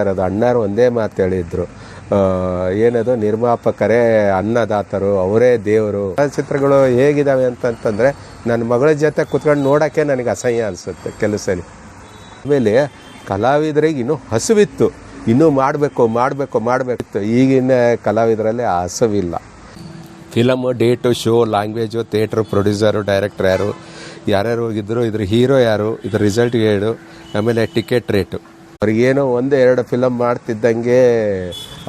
ಇರೋದು ಅಣ್ಣಾರು ಒಂದೇ ಮಾತು ಹೇಳಿದ್ರು. ಏನದು, ನಿರ್ಮಾಪಕರೇ, ಅನ್ನದಾತರು, ಅವರೇ ದೇವರು. ಚಿತ್ರಗಳು ಹೇಗಿದಾವೆ ಅಂತಂತಂದ್ರೆ ನನ್ನ ಮಗಳ ಜೊತೆ ಕುತ್ಕೊಂಡು ನೋಡೋಕ್ಕೆ ನನಗೆ ಅಸಹ್ಯ ಅನಿಸುತ್ತೆ ಕೆಲವು ಸಲ ಆಮೇಲೆ ಕಲಾವಿದರಿಗೆ ಇನ್ನೂ ಹಸುವಿತ್ತು. ಇನ್ನೂ ಮಾಡಬೇಕು ಮಾಡಬೇಕು, ಮಾಡಬೇಕಿತ್ತು. ಈಗಿನ ಕಲಾವಿದರಲ್ಲಿ ಆ ಹಸುವಿಲ್ಲ. Film, date, show, language, theatre, producer, director ಯಾರು? ಯಾರ್ಯಾರು ಹೋಗಿದ್ದರು ಇದ್ರ ಹೀರೋ ಯಾರು? ಇದ್ರ ರಿಸಲ್ಟ್ ಹೇಳು. ಆಮೇಲೆ ಟಿಕೆಟ್ ರೇಟು. ಅವ್ರಿಗೇನೋ ಒಂದೇ ಎರಡು ಫಿಲಮ್ ಮಾಡ್ತಿದ್ದಂಗೆ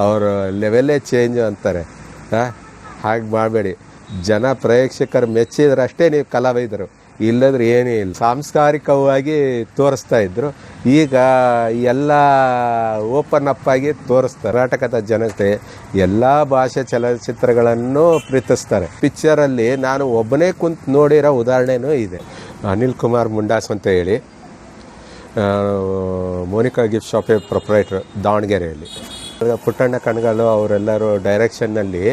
ಅವರು ಲೆವೆಲ್ಲೇ ಚೇಂಜ್ ಅಂತಾರೆ. ಹಾಗೆ ಮಾಡಬೇಡಿ. ಜನ ಪ್ರೇಕ್ಷಕರು ಮೆಚ್ಚಿದ್ರಷ್ಟೇ ನೀವು ಕಲಾವಿದರು. ಇಲ್ಲದ್ರೆ ಏನೇ ಇಲ್ಲ. ಸಾಂಸ್ಕಾರಿಕವಾಗಿ ತೋರಿಸ್ತಾ ಇದ್ದರು ಈಗ ಎಲ್ಲ ಓಪನ್ ಅಪ್ ಆಗಿ ತೋರಿಸ್ತಾರೆ. ಕರ್ನಾಟಕದ ಜನತೆ ಎಲ್ಲ ಭಾಷೆ ಚಲನಚಿತ್ರಗಳನ್ನು ಪ್ರೀತಿಸ್ತಾರೆ. ಪಿಕ್ಚರಲ್ಲಿ ನಾನು ಒಬ್ಬನೇ ಕುಂತು ನೋಡಿರೋ ಉದಾಹರಣೆನೂ ಇದೆ. ಅನಿಲ್ ಕುಮಾರ್ ಮುಂಡಾಸ್ ಅಂತ ಹೇಳಿ. ಮೋನಿಕಾ ಗಿಫ್ಟ್ ಶಾಪೇ ಪ್ರೊಪ್ರೈಟ್ರ್ ದಾವಣಗೆರೆಯಲ್ಲಿ. ಪುಟ್ಟಣ್ಣ ಕಣ್ಗಾಲು ಅವರೆಲ್ಲರೂ ಡೈರೆಕ್ಷನ್ನಲ್ಲಿ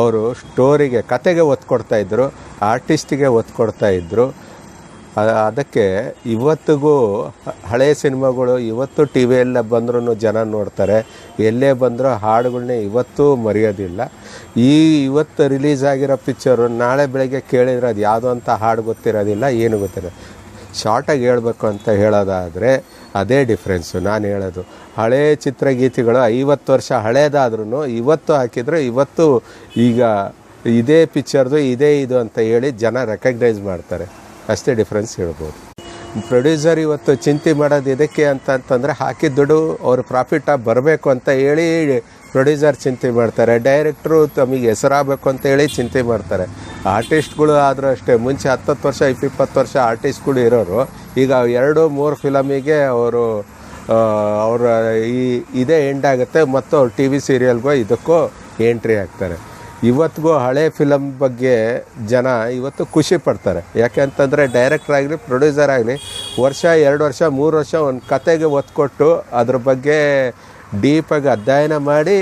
ಅವರು ಸ್ಟೋರಿಗೆ, ಕತೆಗೆ ಒತ್ತು ಕೊಡ್ತಾ ಇದ್ರು, ಆರ್ಟಿಸ್ಟಿಗೆ ಒತ್ತು ಕೊಡ್ತಾ ಇದ್ರು ಅದಕ್ಕೆ ಇವತ್ತಿಗೂ ಹಳೆಯ ಸಿನಿಮಾಗಳು, ಇವತ್ತು ಟಿ ವಿಯಲ್ಲ ಬಂದ್ರೂ ಜನ ನೋಡ್ತಾರೆ. ಎಲ್ಲೇ ಬಂದರೂ ಹಾಡುಗಳನ್ನೇ ಇವತ್ತೂ ಮರೆಯೋದಿಲ್ಲ. ಈ ಇವತ್ತು ರಿಲೀಸ್ ಆಗಿರೋ ಪಿಕ್ಚರು ನಾಳೆ ಬೆಳಗ್ಗೆ ಕೇಳಿದ್ರೆ ಅದು ಯಾವುದೋ ಅಂತ ಹಾಡು ಗೊತ್ತಿರೋದಿಲ್ಲ, ಏನು ಗೊತ್ತಿಲ್ಲ ಶಾರ್ಟಾಗಿ ಹೇಳಬೇಕು ಅಂತ ಹೇಳೋದಾದರೆ ಅದೇ ಡಿಫ್ರೆನ್ಸು. ನಾನು ಹೇಳೋದು, ಹಳೇ ಚಿತ್ರಗೀತೆಗಳು ಐವತ್ತು ವರ್ಷ ಹಳೇದಾದ್ರೂ ಇವತ್ತು ಹಾಕಿದರೆ ಇವತ್ತು ಈಗ ಇದೇ ಪಿಕ್ಚರ್ದು ಇದೇ ಇದು ಅಂತ ಹೇಳಿ ಜನ ರೆಕಗ್ನೈಸ್ ಮಾಡ್ತಾರೆ. ಅಷ್ಟೇ ಡಿಫ್ರೆನ್ಸ್ ಹೇಳ್ಬೋದು. ಪ್ರೊಡ್ಯೂಸರ್ ಇವತ್ತು ಚಿಂತೆ ಮಾಡೋದು ಇದಕ್ಕೆ ಅಂತ ಅಂತಂದರೆ ಹಾಕಿದ ದುಡ್ಡು ಅವ್ರ ಪ್ರಾಫಿಟ್ ಬರಬೇಕು ಅಂತ ಹೇಳಿ ಪ್ರೊಡ್ಯೂಸರ್ ಚಿಂತೆ ಮಾಡ್ತಾರೆ, ಡೈರೆಕ್ಟ್ರು ತಮಗೆ ಹೆಸರಾಗಬೇಕು ಅಂತ ಹೇಳಿ ಚಿಂತೆ ಮಾಡ್ತಾರೆ. ಆರ್ಟಿಸ್ಟ್ಗಳು ಆದರೂ ಅಷ್ಟೇ, ಮುಂಚೆ ಹತ್ತತ್ತು ವರ್ಷ ಇಪ್ಪಿಪ್ಪತ್ತು ವರ್ಷ ಆರ್ಟಿಸ್ಟ್ಗಳು ಇರೋರು, ಈಗ ಎರಡು, ಮೂರು ಫಿಲಮಿಗೆ ಅವರು ಅವರ ಈ ಇದೇ ಎಂಡ್ ಆಗುತ್ತೆ ಮತ್ತು ಅವ್ರು ಟಿ ವಿ ಸೀರಿಯಲ್ಗೂ ಇದಕ್ಕೂ ಎಂಟ್ರಿ ಆಗ್ತಾರೆ. ಇವತ್ತಿಗೂ ಹಳೆ ಫಿಲಮ್ ಬಗ್ಗೆ ಜನ ಇವತ್ತು ಖುಷಿ ಪಡ್ತಾರೆ. ಯಾಕೆ ಅಂತಂದರೆ ಡೈರೆಕ್ಟರ್ ಆಗಲಿ, ಪ್ರೊಡ್ಯೂಸರ್ ಆಗಲಿ, ವರ್ಷ, ಎರಡು ವರ್ಷ, ಮೂರು ವರ್ಷ ಒಂದು ಕತೆಗೆ ಒತ್ತು ಕೊಟ್ಟು ಅದ್ರ ಬಗ್ಗೆ ಡೀಪಾಗಿ ಅಧ್ಯಯನ ಮಾಡಿ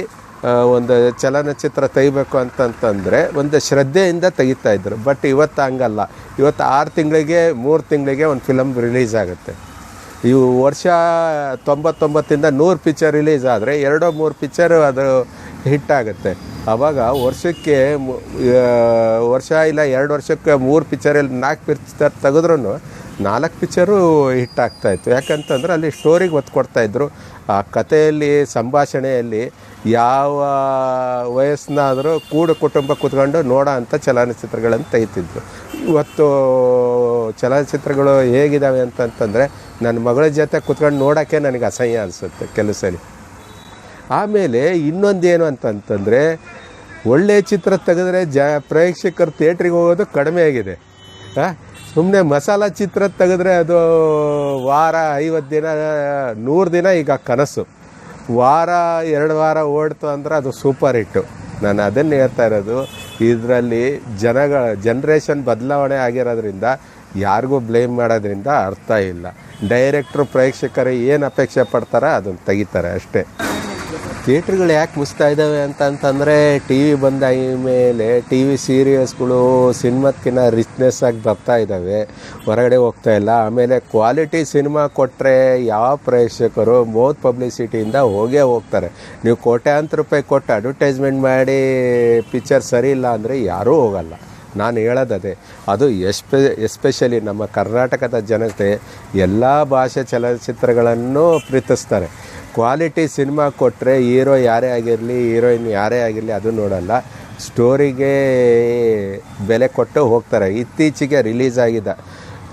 ಒಂದು ಚಲನಚಿತ್ರ ತೆಗಿಬೇಕು ಅಂತಂತಂದರೆ ಒಂದು ಶ್ರದ್ಧೆಯಿಂದ ತೆಗಿತಾ ಇದ್ರು. ಬಟ್ ಇವತ್ತು ಹಂಗಲ್ಲ. ಇವತ್ತು ಆರು ತಿಂಗಳಿಗೆ, ಮೂರು ತಿಂಗಳಿಗೆ ಒಂದು ಫಿಲಮ್ ರಿಲೀಸ್ ಆಗುತ್ತೆ. ಇವು ವರ್ಷ ತೊಂಬತ್ತೊಂಬತ್ತಿಂದ ನೂರು ಪಿಕ್ಚರ್ ರಿಲೀಸ್ ಆದರೆ ಎರಡೋ ಮೂರು ಪಿಕ್ಚರು ಅದು ಹಿಟ್ಟಾಗುತ್ತೆ ಆವಾಗ ವರ್ಷಕ್ಕೆ ವರ್ಷ ಇಲ್ಲ, ಎರಡು ವರ್ಷಕ್ಕೆ ಮೂರು ಪಿಕ್ಚರಲ್ಲಿ ನಾಲ್ಕು ಪಿಕ್ಚರ್ ತೆಗೆದ್ರೂ ನಾಲ್ಕು ಪಿಕ್ಚರು ಹಿಟ್ಟಾಗ್ತಾಯಿತ್ತು ಯಾಕಂತಂದ್ರೆ ಅಲ್ಲಿ ಸ್ಟೋರಿಗೆ ಒತ್ತು ಕೊಡ್ತಾಯಿದ್ರು ಆ ಕಥೆಯಲ್ಲಿ, ಸಂಭಾಷಣೆಯಲ್ಲಿ ಯಾವ ವಯಸ್ಸನ್ನಾದರೂ ಕೂಡು ಕುಟುಂಬ ಕೂತ್ಕೊಂಡು ನೋಡೋ ಅಂಥ ಚಲನಚಿತ್ರಗಳನ್ನು ತೆಗಿತಿದ್ರು. ಇವತ್ತು ಚಲನಚಿತ್ರಗಳು ಹೇಗಿದ್ದಾವೆ ಅಂತಂತಂದರೆ ನನ್ನ ಮಗಳ ಜೊತೆ ಕೂತ್ಕೊಂಡು ನೋಡೋಕ್ಕೆ ನನಗೆ ಅಸಹ್ಯ ಅನಿಸುತ್ತೆ ಕೆಲವು ಸಲ ಆಮೇಲೆ ಇನ್ನೊಂದೇನು ಅಂತಂತಂದರೆ ಒಳ್ಳೆಯ ಚಿತ್ರ ತೆಗೆದ್ರೆ ಜ, ಪ್ರೇಕ್ಷಕರು ಥಿಯೇಟ್ರಿಗೆ ಹೋಗೋದು ಕಡಿಮೆ ಆಗಿದೆ. ಸುಮ್ಮನೆ ಮಸಾಲ ಚಿತ್ರ ತೆಗೆದ್ರೆ ಅದು ವಾರ, ಐವತ್ತು ದಿನ, ನೂರು ದಿನ ಈಗ ಕನಸು. ವಾರ, ಎರಡು ವಾರ ಓಡ್ತು ಅಂದ್ರೆ ಅದು ಸೂಪರ್ ಹಿಟ್ಟು ನಾನು ಅದನ್ನು ಹೇಳ್ತಾ ಇರೋದು, ಇದರಲ್ಲಿ ಜನಗಳ ಜನ್ರೇಷನ್ ಬದಲಾವಣೆ ಆಗಿರೋದ್ರಿಂದ ಯಾರಿಗೂ ಬ್ಲೇಮ್ ಮಾಡೋದ್ರಿಂದ ಅರ್ಥ ಇಲ್ಲ. ಡೈರೆಕ್ಟ್ರು ಪ್ರೇಕ್ಷಕರು ಏನು ಅಪೇಕ್ಷೆ ಪಡ್ತಾರೋ ಅದನ್ನು ತೆಗಿತಾರೆ ಅಷ್ಟೇ. ಥಿಯೇಟ್ರ್ಗಳು ಯಾಕೆ ಮುಸ್ತಾ ಇದ್ದಾವೆ ಅಂತಂತಂದರೆ ಟಿ ವಿ ಬಂದ ಮೇಲೆ ಟಿ ವಿ ಸೀರಿಯಲ್ಸ್ಗಳು ಸಿನಿಮಾದ್ಕಿನ್ನ ರಿಚ್ನೆಸ್ ಆಗಿ ಬರ್ತಾ ಇದ್ದಾವೆ. ಹೊರಗಡೆ ಹೋಗ್ತಾ ಇಲ್ಲ. ಆಮೇಲೆ ಕ್ವಾಲಿಟಿ ಸಿನಿಮಾ ಕೊಟ್ಟರೆ ಯಾವ ಪ್ರೇಕ್ಷಕರು ಮೋದ್ ಪಬ್ಲಿಸಿಟಿಯಿಂದ ಹೋಗೇ ಹೋಗ್ತಾರೆ. ನೀವು ಕೋಟ್ಯಾಂತರ ರೂಪಾಯಿ ಕೊಟ್ಟು ಅಡ್ವರ್ಟೈಸ್ಮೆಂಟ್ ಮಾಡಿ ಪಿಕ್ಚರ್ ಸರಿ ಇಲ್ಲ ಅಂದರೆ ಯಾರೂ ಹೋಗಲ್ಲ. ನಾನು ಹೇಳೋದದೇ, ಅದು ಎಸ್ಪೆ ಎಸ್ಪೆಷಲಿ ನಮ್ಮ ಕರ್ನಾಟಕದ ಜನತೆ ಎಲ್ಲ ಭಾಷೆ ಚಲನಚಿತ್ರಗಳನ್ನು ಪ್ರೀತಿಸ್ತಾರೆ. ಕ್ವಾಲಿಟಿ ಸಿನಿಮಾ ಕೊಟ್ಟರೆ ಹೀರೋ ಯಾರೇ ಆಗಿರಲಿ ಹೀರೋಯಿನ್ ಯಾರೇ ಆಗಿರಲಿ ಅದು ನೋಡಲ್ಲ. ಸ್ಟೋರಿಗೆ ಬೆಲೆ ಕೊಟ್ಟು ಹೋಗ್ತಾರೆ. ಇತ್ತೀಚೆಗೆ ರಿಲೀಸ್ ಆಗಿದ್ದ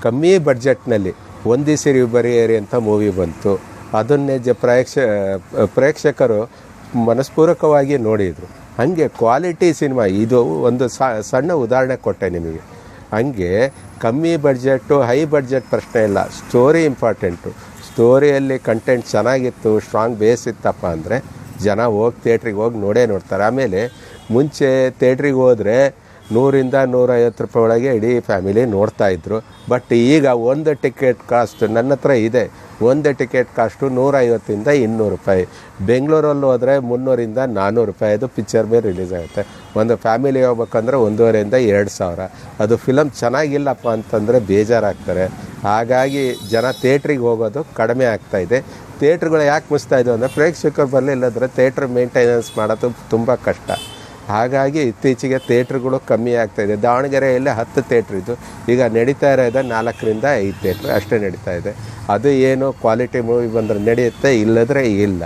ಕಮ್ಮಿ ಬಡ್ಜೆಟ್ನಲ್ಲಿ ಒಂದಿಸಿರಿ ಸಿರಿ ಬರಿಯರಿ ಅಂತ ಮೂವಿ ಬಂತು. ಅದನ್ನೇ ಜ ಪ್ರೇಕ್ಷ ಪ್ರೇಕ್ಷಕರು ಮನಸ್ಪೂರ್ವಕವಾಗಿ ನೋಡಿದರು. ಹಾಗೆ ಕ್ವಾಲಿಟಿ ಸಿನಿಮಾ ಇದು ಒಂದು ಸಣ್ಣ ಉದಾಹರಣೆ ಕೊಟ್ಟೆ ನಿಮಗೆ. ಹಂಗೆ ಕಮ್ಮಿ ಬಡ್ಜೆಟ್ಟು ಹೈ ಬಡ್ಜೆಟ್ ಪ್ರಶ್ನೆ ಇಲ್ಲ. ಸ್ಟೋರಿ ಇಂಪಾರ್ಟೆಂಟು ಸ್ಟೋರಿಯಲ್ಲಿ ಕಂಟೆಂಟ್ ಚೆನ್ನಾಗಿತ್ತು ಸ್ಟ್ರಾಂಗ್ ಬೇಸ್ ಇತ್ತಪ್ಪ ಅಂದರೆ ಜನ ಹೋಗಿ ಥಿಯೇಟ್ರಿಗೆ ಹೋಗಿ ನೋಡೇ ನೋಡ್ತಾರೆ. ಆಮೇಲೆ ಮುಂಚೆ ಥಿಯೇಟ್ರಿಗೆ ಹೋದರೆ ನೂರಿಂದ ನೂರೈವತ್ತು ರೂಪಾಯಿ ಒಳಗೆ ಇಡೀ ಫ್ಯಾಮಿಲಿ ನೋಡ್ತಾ ಇದ್ರು. ಬಟ್ ಈಗ ಒಂದು ಟಿಕೆಟ್ ಕಾಸ್ಟ್ ನನ್ನ ಹತ್ರ ಇದೆ. ಒಂದು ಟಿಕೆಟ್ ಕಾಸ್ಟು ನೂರೈವತ್ತಿಂದ ಇನ್ನೂರು ರೂಪಾಯಿ. ಬೆಂಗಳೂರಲ್ಲಿ ಹೋದರೆ ಮುನ್ನೂರಿಂದ ನಾನ್ನೂರು ರೂಪಾಯಿ. ಅದು ಪಿಕ್ಚರ್ ಮೇಲೆ ರಿಲೀಸ್ ಆಗುತ್ತೆ. ಒಂದು ಫ್ಯಾಮಿಲಿ ಹೋಗ್ಬೇಕಂದ್ರೆ ಒಂದೂವರೆಯಿಂದ ಎರಡು ಸಾವಿರ. ಅದು ಫಿಲಮ್ ಚೆನ್ನಾಗಿಲ್ಲಪ್ಪ ಅಂತಂದರೆ ಬೇಜಾರಾಗ್ತಾರೆ. ಹಾಗಾಗಿ ಜನ ಥಿಯೇಟ್ರಿಗೆ ಹೋಗೋದು ಕಡಿಮೆ ಆಗ್ತಾಯಿದೆ ಥಿಯೇಟ್ರ್ಗಳು ಯಾಕೆ ಮುಚ್ತಾ ಇದ್ದಾವೆ ಅಂದರೆ ಪ್ರೇಕ್ಷಕರು ಬರಲಿಲ್ಲದ್ರೆ ಥಿಯೇಟ್ರ್ ಮೇಂಟೆನೆನ್ಸ್ ಮಾಡೋದು ತುಂಬ ಕಷ್ಟ. ಹಾಗಾಗಿ ಇತ್ತೀಚೆಗೆ ಥೇಟ್ರ್ಗಳು ಕಮ್ಮಿ ಆಗ್ತಾಯಿದೆ ದಾವಣಗೆರೆಯಲ್ಲಿ ಹತ್ತು ಥಿಯೇಟ್ರ್ ಇದ್ದು ಈಗ ನಡೀತಾ ಇರೋದು ನಾಲ್ಕರಿಂದ ಐದು ಥಿಯೇಟ್ರ್ ಅಷ್ಟೇ ನಡೀತಾ ಇದೆ. ಅದು ಏನು ಕ್ವಾಲಿಟಿ ಮೂವಿ ಬಂದರೆ ನಡೆಯುತ್ತೆ, ಇಲ್ಲದ್ರೆ ಇಲ್ಲ.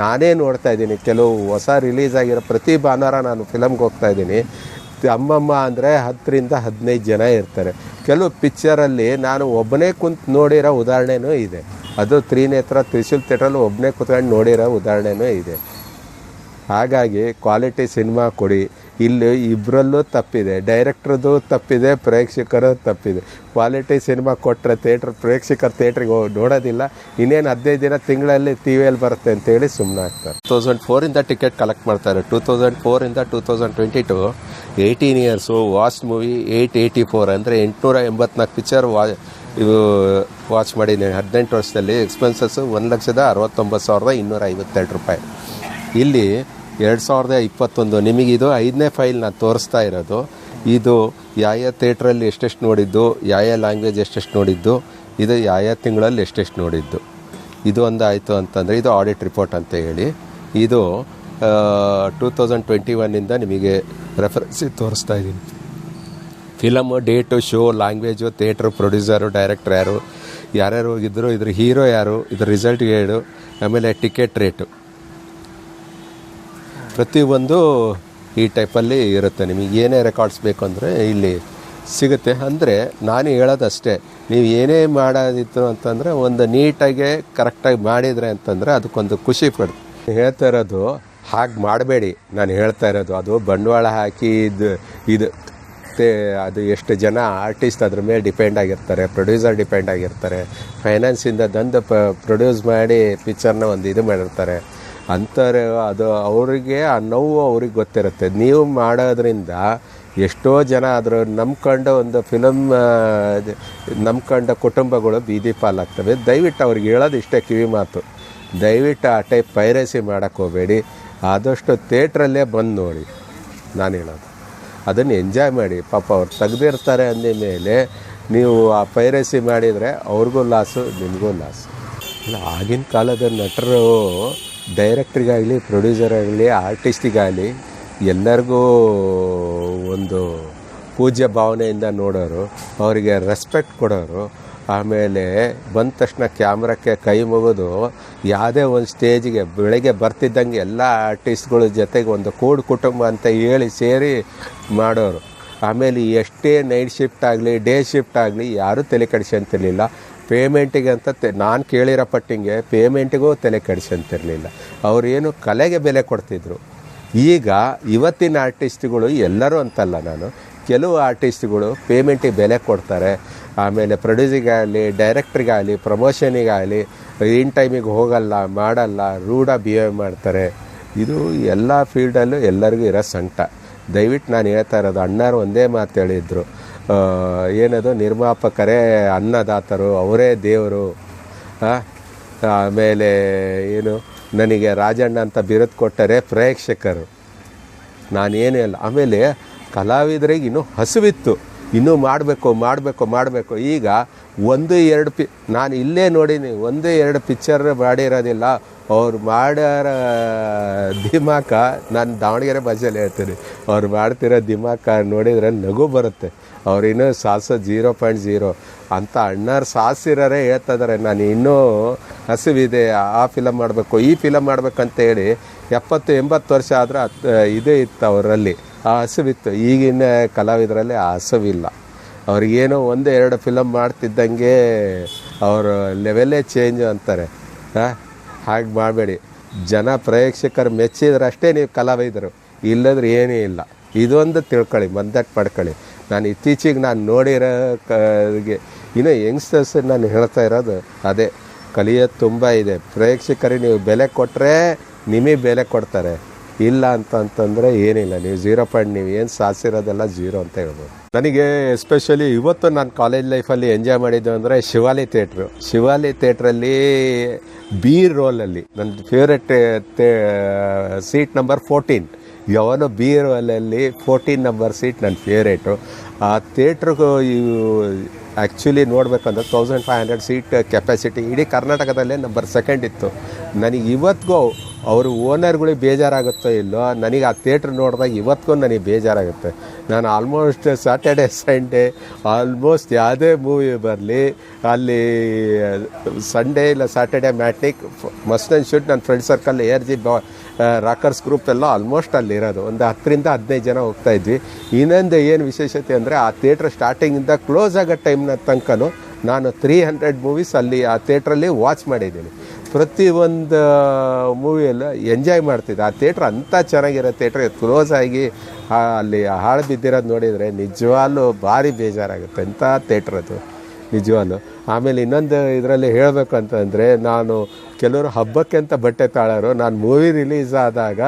ನಾನೇ ನೋಡ್ತಾ ಇದ್ದೀನಿ. ಕೆಲವು ಹೊಸ ರಿಲೀಸ್ ಆಗಿರೋ ಪ್ರತಿ ಭಾನುವಾರ ನಾನು ಫಿಲಮ್ಗೆ ಹೋಗ್ತಾ ಇದ್ದೀನಿ. ಅಮ್ಮಮ್ಮ ಅಂದರೆ ಹತ್ತರಿಂದ ಹದಿನೈದು ಜನ ಇರ್ತಾರೆ. ಕೆಲವು ಪಿಕ್ಚರಲ್ಲಿ ನಾನು ಒಬ್ಬನೇ ಕುಂತು ನೋಡಿರೋ ಉದಾಹರಣೆನೂ ಇದೆ. ಅದು ತ್ರಿನೇತ್ರ ತ್ರಿಶೂಲ್ ಥಿಯೇಟ್ರಲ್ಲಿ ಒಬ್ಬನೇ ಕುತ್ಕೊಂಡು ನೋಡಿರೋ ಉದಾಹರಣೆನೂ ಇದೆ. ಹಾಗಾಗಿ ಕ್ವಾಲಿಟಿ ಸಿನಿಮಾ ಕೊಡಿ. ಇಲ್ಲಿ ಇಬ್ಬರಲ್ಲೂ ತಪ್ಪಿದೆ. ಡೈರೆಕ್ಟ್ರದ್ದು ತಪ್ಪಿದೆ, ಪ್ರೇಕ್ಷಕರು ತಪ್ಪಿದೆ. ಕ್ವಾಲಿಟಿ ಸಿನಿಮಾ ಕೊಟ್ಟರೆ ಥಿಯೇಟ್ರ್ ಪ್ರೇಕ್ಷಕರು ಥಿಯೇಟ್ರಿಗೆ ಹೋಗಿ ನೋಡೋದಿಲ್ಲ. ಇನ್ನೇನು ಹದಿನೈದು ದಿನ ತಿಂಗಳಲ್ಲಿ ಟಿ ವಿಯಲ್ಲಿ ಬರುತ್ತೆ ಅಂತೇಳಿ ಸುಮ್ಮನೆ ಆಗ್ತಾರೆ. ಟೂ ತೌಸಂಡ್ ಫೋರಿಂದ ಟಿಕೆಟ್ ಕಲೆಕ್ಟ್ ಮಾಡ್ತಾರೆ two thousand ಫೋರಿಂದ two thousand twenty to eighteen years waste movie eight eighty four ಅಂದರೆ ಎಂಟುನೂರ ಎಂಬತ್ನಾಲ್ಕು ಪಿಕ್ಚರ್ ವಾ, ಇದು ವಾಚ್ ಮಾಡಿದ್ದೀನಿ. ಹದಿನೆಂಟು ವರ್ಷದಲ್ಲಿ ಎಕ್ಸ್ಪೆನ್ಸಸ್ಸು ಒಂದು ಲಕ್ಷದ ಅರವತ್ತೊಂಬತ್ತು ಸಾವಿರದ ಇನ್ನೂರ ಐವತ್ತೆರಡು ರೂಪಾಯಿ. ಇಲ್ಲಿ ಎರಡು ಸಾವಿರದ ಇಪ್ಪತ್ತೊಂದು ನಿಮಗಿದು ಐದನೇ ಫೈಲ್ ನಾನು ತೋರಿಸ್ತಾ ಇರೋದು. ಇದು ಯಾವ ಥಿಯೇಟ್ರಲ್ಲಿ ಎಷ್ಟೆಷ್ಟು ನೋಡಿದ್ದು, ಯಾವ ಲ್ಯಾಂಗ್ವೇಜ್ ಎಷ್ಟೆಷ್ಟು ನೋಡಿದ್ದು, ಇದು ಯಾವ ತಿಂಗಳಲ್ಲಿ ಎಷ್ಟೆಷ್ಟು ನೋಡಿದ್ದು. ಇದು ಒಂದು ಆಯಿತು ಅಂತಂದರೆ ಇದು ಆಡಿಟ್ ರಿಪೋರ್ಟ್ ಅಂತ ಹೇಳಿ. ಇದು ಟೂ ತೌಸಂಡ್ ಟ್ವೆಂಟಿ ಒನ್ನಿಂದ ನಿಮಗೆ ರೆಫರೆನ್ಸ್ ತೋರಿಸ್ತಾ ಇದ್ದೀನಿ. Film date show language theatre producer director ಯಾರು, ಯಾರ್ಯಾರು ಹೋಗಿದ್ದರು ಇದ್ರ ಹೀರೋ ಯಾರು, ಇದ್ರ ರಿಸಲ್ಟ್ ಹೇಳು, ಆಮೇಲೆ ಟಿಕೆಟ್ ರೇಟು ಪ್ರತಿಯೊಂದು ಈ ಟೈಪಲ್ಲಿ ಇರುತ್ತೆ. ನಿಮಗೆ ಏನೇ ರೆಕಾರ್ಡ್ಸ್ ಬೇಕು ಅಂದರೆ ಇಲ್ಲಿ ಸಿಗುತ್ತೆ. ಅಂದರೆ ನಾನು ಹೇಳೋದಷ್ಟೇ, ನೀವು ಏನೇ ಮಾಡೋದಿತ್ತು ಅಂತಂದರೆ ಒಂದು ನೀಟಾಗಿ ಕರೆಕ್ಟಾಗಿ ಮಾಡಿದರೆ ಅಂತಂದರೆ ಅದಕ್ಕೊಂದು ಖುಷಿ ಪಡ್ತು ಹೇಳ್ತಾ ಇರೋದು ಹಾಗೆ ಮಾಡಬೇಡಿ. ನಾನು ಹೇಳ್ತಾ ಇರೋದು ಅದು ಬಂಡವಾಳ ಹಾಕಿ ಇದು ಇದು ಅದು ಎಷ್ಟು ಜನ ಆರ್ಟಿಸ್ಟ್ ಅದ್ರ ಮೇಲೆ ಡಿಪೆಂಡ್ ಆಗಿರ್ತಾರೆ ಪ್ರೊಡ್ಯೂಸರ್ ಡಿಪೆಂಡ್ ಆಗಿರ್ತಾರೆ ಫೈನಾನ್ಸಿಂದ ದಂದು ಪ್ರೊಡ್ಯೂಸ್ ಮಾಡಿ ಪಿಕ್ಚರ್ನ ಒಂದು ಇದು ಮಾಡಿರ್ತಾರೆ. ಅಂಥವ್ರು ಅದು ಅವರಿಗೆ, ಆ ನೋವು ಅವ್ರಿಗೆ ಗೊತ್ತಿರುತ್ತೆ. ನೀವು ಮಾಡೋದ್ರಿಂದ ಎಷ್ಟೋ ಜನ ಅದ್ರ ನಂಬ್ಕೊಂಡು ಒಂದು ಫಿಲಮ್ ನಂಬ್ಕೊಂಡ ಕುಟುಂಬಗಳು ಬೀದಿ ಪಾಲಾಗ್ತವೆ. ದಯವಿಟ್ಟು ಅವ್ರಿಗೆ ಹೇಳೋದು ಇಷ್ಟೇ, ಕಿವಿ ಮಾತು. ದಯವಿಟ್ಟು ಆ ಟೈಪ್ ಪೈರಸಿ ಮಾಡೋಕ್ಕೆ ಹೋಗಬೇಡಿ. ಆದಷ್ಟು ಥಿಯೇಟ್ರಲ್ಲೇ ಬಂದು ನೋಡಿ. ನಾನು ಹೇಳೋದು. ಅದನ್ನು ಎಂಜಾಯ್ ಮಾಡಿ. ಪಾಪ ಅವ್ರು ತೆಗ್ದಿರ್ತಾರೆ ಅಂದ ಮೇಲೆ ನೀವು ಆ ಪೈರಸಿ ಮಾಡಿದರೆ ಅವ್ರಿಗೂ ಲಾಸು ನಿಮಗೂ ಲಾಸು ಆಗಿನ ಕಾಲದ ನಟರು ಡೈರೆಕ್ಟ್ರಿಗಾಗಲಿ, ಪ್ರೊಡ್ಯೂಸರಾಗಲಿ, ಆರ್ಟಿಸ್ಟಿಗಾಗಲಿ ಎಲ್ಲರಿಗೂ ಒಂದು ಪೂಜ್ಯ ಭಾವನೆಯಿಂದ ನೋಡೋರು, ಅವರಿಗೆ ರೆಸ್ಪೆಕ್ಟ್ ಕೊಡೋರು, ಆಮೇಲೆ ಬಂದ ತಕ್ಷಣ ಕ್ಯಾಮ್ರಕ್ಕೆ ಕೈ ಮುಗಿದು ಯಾವುದೇ ಒಂದು ಸ್ಟೇಜಿಗೆ, ಬೆಳಗ್ಗೆ ಬರ್ತಿದ್ದಂಗೆ ಎಲ್ಲ ಆರ್ಟಿಸ್ಟ್ಗಳ ಜೊತೆಗೆ ಒಂದು ಕೂಡು ಕುಟುಂಬ ಅಂತ ಹೇಳಿ ಸೇರಿ ಮಾಡೋರು. ಆಮೇಲೆ ಎಷ್ಟೇ ನೈಟ್ ಶಿಫ್ಟ್ ಆಗಲಿ, ಡೇ ಶಿಫ್ಟ್ ಆಗಲಿ, ಯಾರೂ ತಲೆ ಕೆಡಿಸ್ಕೊಂತಿರ್ಲಿಲ್ಲ. ಪೇಮೆಂಟಿಗೆ ಅಂತ ತೆ ನಾನು ಕೇಳಿರೋ ಪಟ್ಟಿಂಗೆ ಪೇಮೆಂಟಿಗೂ ತಲೆ ಕೆಡಿಸಂತಿರಲಿಲ್ಲ. ಅವರೇನು ಕಲೆಗೆ ಬೆಲೆ ಕೊಡ್ತಿದ್ರು. ಈಗ ಇವತ್ತಿನ ಆರ್ಟಿಸ್ಟ್ಗಳು ಎಲ್ಲರೂ ಅಂತಲ್ಲ ನಾನು, ಕೆಲವು ಆರ್ಟಿಸ್ಟ್ಗಳು ಪೇಮೆಂಟಿಗೆ ಬೆಲೆ ಕೊಡ್ತಾರೆ. ಆಮೇಲೆ ಪ್ರೊಡ್ಯೂಸಿಗಾಗಲಿ, ಡೈರೆಕ್ಟ್ರಿಗಾಗಲಿ, ಪ್ರಮೋಷನಿಗಾಗಲಿ, ಇನ್ ಟೈಮಿಗೆ ಹೋಗಲ್ಲ, ಮಾಡಲ್ಲ, ರೂಢ ಬಿಹೇವ್ ಮಾಡ್ತಾರೆ. ಇದು ಎಲ್ಲ ಫೀಲ್ಡಲ್ಲೂ ಎಲ್ಲರಿಗೂ ಇರೋ ಸಂಕಟ. ದಯವಿಟ್ಟು ನಾನು ಹೇಳ್ತಾ ಇರೋದು, ಅಣ್ಣಾರು ಒಂದೇ ಮಾತು ಹೇಳಿದ್ರು. ಏನದು, ನಿರ್ಮಾಪಕರೇ ಅನ್ನದಾತರು, ಅವರೇ ದೇವರು ಆಮೇಲೆ ಏನು, ನನಗೆ ರಾಜಣ್ಣ ಅಂತ ಬಿರುದು ಕೊಟ್ಟರೆ ಪ್ರೇಕ್ಷಕರು. ನಾನೇನೇ ಅಲ್ಲ ಆಮೇಲೆ ಕಲಾವಿದರಿಗೆ ಇನ್ನೂ ಹಸುವಿತ್ತು. ಇನ್ನೂ ಮಾಡಬೇಕು ಮಾಡಬೇಕು ಮಾಡಬೇಕು. ಈಗ ಒಂದು ಎರಡು ಪಿ, ನಾನು ಇಲ್ಲೇ ನೋಡೀನಿ, ಒಂದು ಎರಡು ಪಿಕ್ಚರ್ ಮಾಡಿರೋದಿಲ್ಲ. ಅವ್ರು ಮಾಡ್ಯಾರ ದಿಮಾಕ, ನಾನು ದಾವಣಗೆರೆ ಭಾಷೆಯಲ್ಲಿ ಹೇಳ್ತೀನಿ. ಅವ್ರು ಮಾಡ್ತಿರೋ ದಿಮಾಕ ನೋಡಿದರೆ ನಗು ಬರುತ್ತೆ. ಅವ್ರಿನ್ನೂ ಸಾಸೋ ಜೀರೋ ಪಾಯಿಂಟ್ ಜೀರೋ. ಅಂತ ಅಣ್ಣರ ಸಾಸಿರೋರೇ ಹೇಳ್ತಾ ಇದ್ದಾರೆ ನಾನು ಇನ್ನೂ ಹಸಿವಿದೆ, ಆ ಫಿಲಮ್ ಮಾಡಬೇಕು, ಈ ಫಿಲಮ್ ಮಾಡಬೇಕಂತ ಹೇಳಿ ಎಪ್ಪತ್ತು, ಎಂಬತ್ತು ವರ್ಷ ಆದ್ರೆ ಇದೇ ಇತ್ತು ಅವರಲ್ಲಿ. ಆ ಹಸಿವಿತ್ತು. ಈಗಿನ ಕಲಾವಿದರಲ್ಲಿ ಆ ಹಸಿವಿಲ್ಲ. ಅವ್ರಿಗೇನೋ ಒಂದೇ ಎರಡು ಫಿಲಮ್ ಮಾಡ್ತಿದ್ದಂಗೆ ಅವರ ಲೆವೆಲ್ಲೇ ಚೇಂಜ್ ಅಂತಾರೆ. ಹಾಗೆ ಮಾಡಬೇಡಿ. ಜನ ಪ್ರೇಕ್ಷಕರು ಮೆಚ್ಚಿದ್ರಷ್ಟೇ ನೀವು ಕಲಾವಿದರು. ಇಲ್ಲದ್ರೆ ಏನೂ ಇಲ್ಲ. ಇದೊಂದು ತಿಳ್ಕೊಳ್ಳಿ ಮಂದಟ್ಟು ಪಡ್ಕೊಳ್ಳಿ ನಾನು ಇತ್ತೀಚೆಗೆ ನಾನು ನೋಡಿರೋ ಕಗೆ ಇನ್ನೂ ಯಂಗ್ಸ್ಟರ್ಸ್ ನಾನು ಹೇಳ್ತಾ ಇರೋದು ಅದೇ. ಕಲಿಯೋದು ತುಂಬ ಇದೆ. ಪ್ರೇಕ್ಷಕರಿಗೆ ನೀವು ಬೆಲೆ ಕೊಟ್ಟರೆ ನಿಮಗೆ ಬೆಲೆ ಕೊಡ್ತಾರೆ. ಇಲ್ಲ ಅಂತಂತಂದರೆ ಏನಿಲ್ಲ. ನೀವು ಜೀರೋ ಪಾಯಿಂಟ್ ನೀವು ಏನು ಸಾಧಿಸಿರೋದೆಲ್ಲ ಜೀರೋ ಅಂತ ಹೇಳ್ಬೋದು. ನನಗೆ ಎಸ್ಪೆಷಲಿ ಇವತ್ತು ನಾನು ಕಾಲೇಜ್ ಲೈಫಲ್ಲಿ ಎಂಜಾಯ್ ಮಾಡಿದ್ದು ಅಂದರೆ ಶಿವಾಲಿ ಥಿಯೇಟ್ರು ಶಿವಾಲಿ ಥಿಯೇಟ್ರಲ್ಲಿ ಬಿ ರೋಲಲ್ಲಿ ನನ್ನ ಫೇವ್ರೆಟ್ ಸೀಟ್ ನಂಬರ್ ಫೋರ್ಟೀನ್ ಯಾವನೋ ಬಿ ರೋಲಲ್ಲಿ ಫೋರ್ಟೀನ್ ನಂಬರ್ ಸೀಟ್ ನನ್ನ ಫೇವ್ರೇಟು ಆ ಥಿಯೇಟ್ರಿಗೂ actually ನೋಡಬೇಕಂದ್ರೆ thousand five hundred seat capacity ಇಡೀ ಕರ್ನಾಟಕದಲ್ಲೇ ನಂಬರ್ ಸೆಕೆಂಡ್ ಇತ್ತು. ನನಗೆ ಇವತ್ತಿಗೂ ಅವರು ಓನರ್ಗಳಿಗೆ ಬೇಜಾರಾಗುತ್ತೋ ಇಲ್ಲೋ ನನಗೆ ಆ ಥಿಯೇಟ್ರ್ ನೋಡಿದಾಗ ಇವತ್ತಿಗೂ ನನಗೆ ಬೇಜಾರಾಗುತ್ತೆ. ನಾನು ಆಲ್ಮೋಸ್ಟ್ ಸಾಟರ್ಡೆ ಸಂಡೇ ಆಲ್ಮೋಸ್ಟ್ ಯಾವುದೇ ಮೂವಿ ಬರಲಿ, ಅಲ್ಲಿ ಸಂಡೇ ಇಲ್ಲ ಸಾಟರ್ಡೆ ಮ್ಯಾಟ್ನಿಕ್ ಮಸ್ಟ್ ಆ್ಯಂಡ್ ಶೂಟ್ ನನ್ನ ಫ್ರೆಂಡ್ ಸರ್ಕಲ್ ಏರ್ ಜಿ ಬಾ ರಾಕರ್ಸ್ ಗ್ರೂಪ್ ಎಲ್ಲ ಆಲ್ಮೋಸ್ಟ್ ಅಲ್ಲಿರೋದು ಒಂದು ಹತ್ತರಿಂದ ಹದಿನೈದು ಜನ ಹೋಗ್ತಾ ಇದ್ವಿ. ಇನ್ನೊಂದು ಏನು ವಿಶೇಷತೆ ಅಂದರೆ ಆ ಥಿಯೇಟ್ರ್ ಸ್ಟಾರ್ಟಿಂಗಿಂದ ಕ್ಲೋಸ್ ಆಗೋ ಟೈಮ್ನ ತನಕನೂ ನಾನು ತ್ರೀ ಹಂಡ್ರೆಡ್ ಮೂವೀಸ್ ಅಲ್ಲಿ ಆ ಥಿಯೇಟ್ರಲ್ಲಿ ವಾಚ್ ಮಾಡಿದ್ದೀನಿ. ಪ್ರತಿಯೊಂದು ಮೂವಿಯಲ್ಲೂ ಎಂಜಾಯ್ ಮಾಡ್ತಿದ್ದೆ. ಆ ಥಿಯೇಟ್ರ್ ಅಂಥ ಚೆನ್ನಾಗಿರೋ ಥಿಯೇಟ್ರ್ ಕ್ಲೋಸ್ ಆಗಿ ಅಲ್ಲಿ ಹಾಳು ಬಿದ್ದಿರೋದು ನೋಡಿದರೆ ನಿಜವಾಗ್ಲೂ ಭಾರಿ ಬೇಜಾರಾಗುತ್ತೆ. ಅಂಥ ಥಿಯೇಟ್ರ್ ಅದು. ನಿಜವಾಗ್ಲು ಆಮೇಲೆ ಇನ್ನೊಂದು ಇದರಲ್ಲಿ ಹೇಳಬೇಕು ಅಂತಂದರೆ ನಾನು ಕೆಲವರು ಹಬ್ಬಕ್ಕೆ ಅಂತ ಬಟ್ಟೆ ತಾಳೋರು, ನಾನು ಮೂವಿ ರಿಲೀಸ್ ಆದಾಗ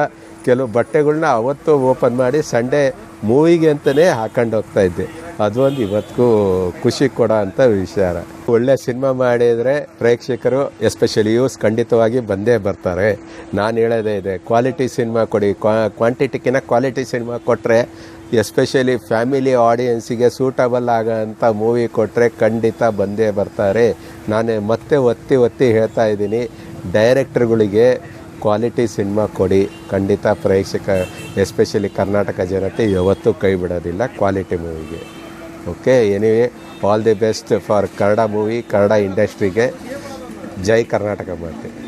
ಕೆಲವು ಬಟ್ಟೆಗಳನ್ನ ಅವತ್ತು ಓಪನ್ ಮಾಡಿ ಸಂಡೇ ಮೂವಿಗೆ ಅಂತಲೇ ಹಾಕೊಂಡು ಹೋಗ್ತಾ ಇದ್ದೆ. ಅದೊಂದು ಇವತ್ತಿಗೂ ಖುಷಿ ಕೊಡೋ ಅಂಥ ವಿಚಾರ. ಒಳ್ಳೆ ಸಿನಿಮಾ ಮಾಡಿದರೆ ಪ್ರೇಕ್ಷಕರು ಎಸ್ಪೆಷಲಿ ಯೂಸ್ ಖಂಡಿತವಾಗಿ ಬಂದೇ ಬರ್ತಾರೆ. ನಾನು ಹೇಳೋದೇ ಇದೆ ಕ್ವಾಲಿಟಿ ಸಿನಿಮಾ ಕೊಡಿ ಕ್ವಾಂಟಿಟಿಕಿನ ಕ್ವಾಲಿಟಿ ಸಿನಿಮಾ ಕೊಟ್ಟರೆ ಎಸ್ಪೆಷಲಿ ಫ್ಯಾಮಿಲಿ ಆಡಿಯನ್ಸಿಗೆ ಸೂಟಬಲ್ ಆಗೋಂಥ ಮೂವಿ ಕೊಟ್ಟರೆ ಖಂಡಿತ ಬಂದೇ ಬರ್ತಾರೆ. ನಾನೇ ಮತ್ತೆ ಒತ್ತಿ ಒತ್ತಿ ಹೇಳ್ತಾ ಇದ್ದೀನಿ. ಡೈರೆಕ್ಟರ್ಗಳಿಗೆ ಕ್ವಾಲಿಟಿ ಸಿನಿಮಾ ಕೊಡಿ. ಖಂಡಿತ ಪ್ರೇಕ್ಷಕ, ಎಸ್ಪೆಷಲಿ ಕರ್ನಾಟಕ ಜನತೆ ಯಾವತ್ತೂ ಕೈ ಬಿಡೋದಿಲ್ಲ quality ಮೂವಿಗೆ. Okay, anyway, all the best for Kannada movie, Kannada ಇಂಡಸ್ಟ್ರಿಗೆ. ಜೈ ಕರ್ನಾಟಕ ಮಾತೆ.